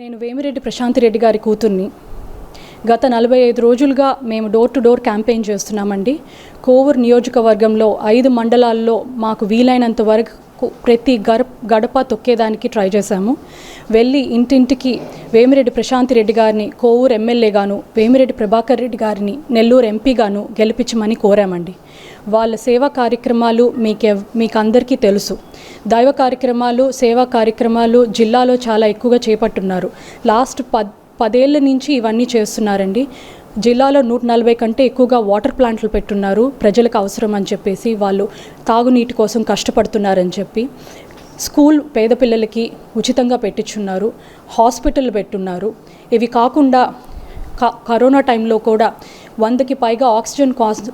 నేను వేమిరెడ్డి ప్రశాంత్ రెడ్డి గారి కూతుర్ని. గత నలభై ఐదు రోజులుగా మేము డోర్ టు డోర్ క్యాంపెయిన్ చేస్తున్నామండి. కోవూరు నియోజకవర్గంలో ఐదు మండలాల్లో మాకు వీలైనంత వరకు ప్రతి గడప గడప తొక్కేదానికి ట్రై చేశాము. వెళ్ళి ఇంటింటికి వేమిరెడ్డి ప్రశాంత్ రెడ్డి గారిని కోవూరు ఎమ్మెల్యేగాను వేమిరెడ్డి ప్రభాకర్ రెడ్డి గారిని నెల్లూరు ఎంపీగాను గెలిపించమని కోరామండి. వాళ్ళ సేవా కార్యక్రమాలు మీకే మీకు అందరికీ తెలుసు. దైవ కార్యక్రమాలు సేవా కార్యక్రమాలు జిల్లాలో చాలా ఎక్కువగా చేపట్టున్నారు. లాస్ట్ పద్ పదేళ్ళ నుంచి ఇవన్నీ చేస్తున్నారండి. జిల్లాలో నూట నలభై కంటే ఎక్కువగా వాటర్ ప్లాంట్లు పెట్టున్నారు. ప్రజలకు అవసరం అని చెప్పేసి వాళ్ళు తాగునీటి కోసం కష్టపడుతున్నారని చెప్పి స్కూల్ పేద పిల్లలకి ఉచితంగా పెట్టించున్నారు. హాస్పిటల్ పెట్టున్నారు. ఇవి కాకుండా కరోనా టైంలో కూడా వందకి పైగా ఆక్సిజన్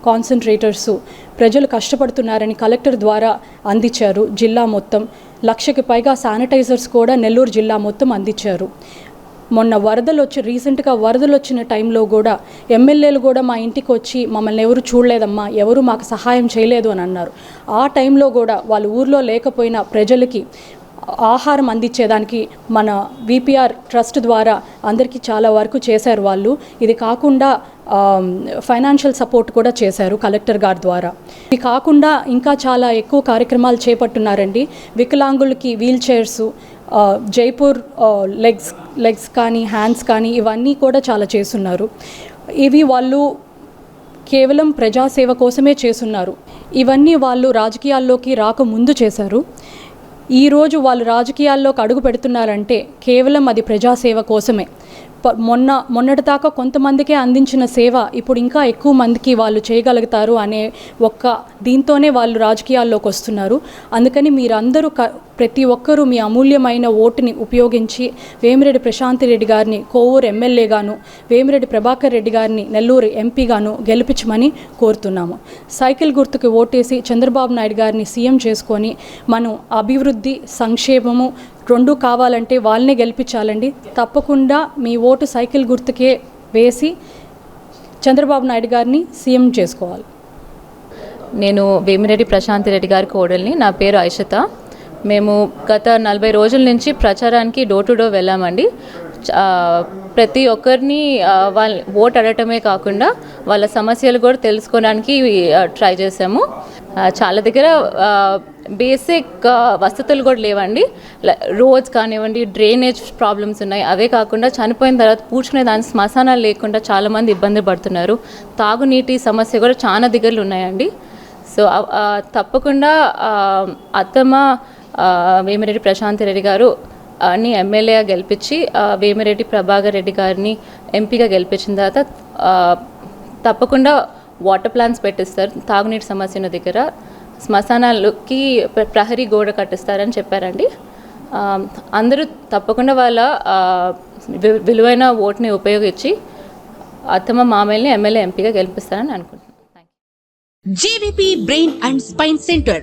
కాన్సన్ట్రేటర్స్ ప్రజలు కష్టపడుతున్నారని కలెక్టర్ ద్వారా అందించారు. జిల్లా మొత్తం లక్షకి పైగా శానిటైజర్స్ కూడా నెల్లూరు జిల్లా మొత్తం అందించారు. మొన్న వరదలు వచ్చి రీసెంట్గా వరదలు వచ్చిన టైంలో కూడా ఎమ్మెల్యేలు కూడా మా ఇంటికి వచ్చి మమ్మల్ని ఎవరు చూడలేదమ్మా ఎవరు మాకు సహాయం చేయలేదు అని అన్నారు. ఆ టైంలో కూడా వాళ్ళ ఊర్లో లేకపోయినా ప్రజలకి ఆహారం అందించేదానికి మన విపిఆర్ ట్రస్ట్ ద్వారా అందరికీ చాలా వరకు చేశారు వాళ్ళు. ఇది కాకుండా ఫైనాన్షియల్ సపోర్ట్ కూడా చేశారు కలెక్టర్ గారి ద్వారా. ఇది కాకుండా ఇంకా చాలా ఎక్కువ కార్యక్రమాలు చేపట్టున్నారండి. వికలాంగులకి wheel chairs Jaipur legs legs కానీ హ్యాండ్స్ కానీ ఇవన్నీ కూడా చాలా చేస్తున్నారు. ఇవి వాళ్ళు కేవలం ప్రజాసేవ కోసమే చేస్తున్నారు. ఇవన్నీ వాళ్ళు రాజకీయాల్లోకి రాకముందు చేశారు. ఈరోజు వాళ్ళు రాజకీయాల్లోకి అడుగు పెడుతున్నారంటే కేవలం అది ప్రజాసేవ కోసమే. మొన్న మొన్నటిదాకా కొంతమందికే అందించిన సేవ ఇప్పుడు ఇంకా ఎక్కువ మందికి వాళ్ళు చేయగలుగుతారు అనే ఒక్క దీంతోనే వాళ్ళు రాజకీయాల్లోకి వస్తున్నారు. అందుకని మీరందరూ క ప్రతి ఒక్కరూ మీ అమూల్యమైన ఓటుని ఉపయోగించి వేమిరెడ్డి ప్రశాంత్ రెడ్డి గారిని కోవూరు ఎమ్మెల్యేగాను వేమిరెడ్డి ప్రభాకర్ రెడ్డి గారిని నెల్లూరు ఎంపీగాను గెలిపించమని కోరుతున్నాము. సైకిల్ గుర్తుకు ఓటేసి చంద్రబాబు నాయుడు గారిని సీఎం చేసుకొని మనం అభివృద్ధి సంక్షేమము రెండు కావాలంటే వాళ్ళనే గెలిపించాలండి. తప్పకుండా మీ ఓటు సైకిల్ గుర్తుకే వేసి చంద్రబాబు నాయుడు గారిని సీఎం చేసుకోవాలి. నేను వేమిరెడ్డి ప్రశాంత్ రెడ్డి గారి కోడల్ని. నా పేరు ఐషత. మేము గత నలభై రోజుల నుంచి ప్రచారానికి డోర్ టు డోర్ వెళ్ళామండి. ప్రతి ఒక్కరిని వాళ్ళ ఓట్ అడగటమే కాకుండా వాళ్ళ సమస్యలు కూడా తెలుసుకోవడానికి ట్రై చేసాము చాలా దగ్గర బేసిక్ వసతులు కూడా లేవండి. రోడ్స్ కానివ్వండి డ్రైనేజ్ ప్రాబ్లమ్స్ ఉన్నాయి. అవే కాకుండా చనిపోయిన తర్వాత పూడ్చుకునే దాని శ్మశానాలు లేకుండా చాలామంది ఇబ్బంది పడుతున్నారు. తాగునీటి సమస్య కూడా చాలా దగ్గరలు ఉన్నాయండి. సో తప్పకుండా అత్తమ్మ వేమిరెడ్డి ప్రశాంత్ రెడ్డి గారు అని ఎమ్మెల్యేగా గెలిపించి వేమిరెడ్డి ప్రభాకర్ రెడ్డి గారిని ఎంపీగా గెలిపించిన తర్వాత తప్పకుండా వాటర్ ప్లాంట్స్ పెట్టిస్తారు. తాగునీటి సమస్యల దగ్గర శ్మశానాలకి ప్రహరీ గోడ కట్టిస్తారని చెప్పారండి. అందరూ తప్పకుండా వాళ్ళ వి- విలువైన ఓటుని ఉపయోగించి అత్తమ్మ మామయ్యని ఎమ్మెల్యే ఎంపీగా గెలిపిస్తారని అనుకుంటున్నాను GVP brain and spine centre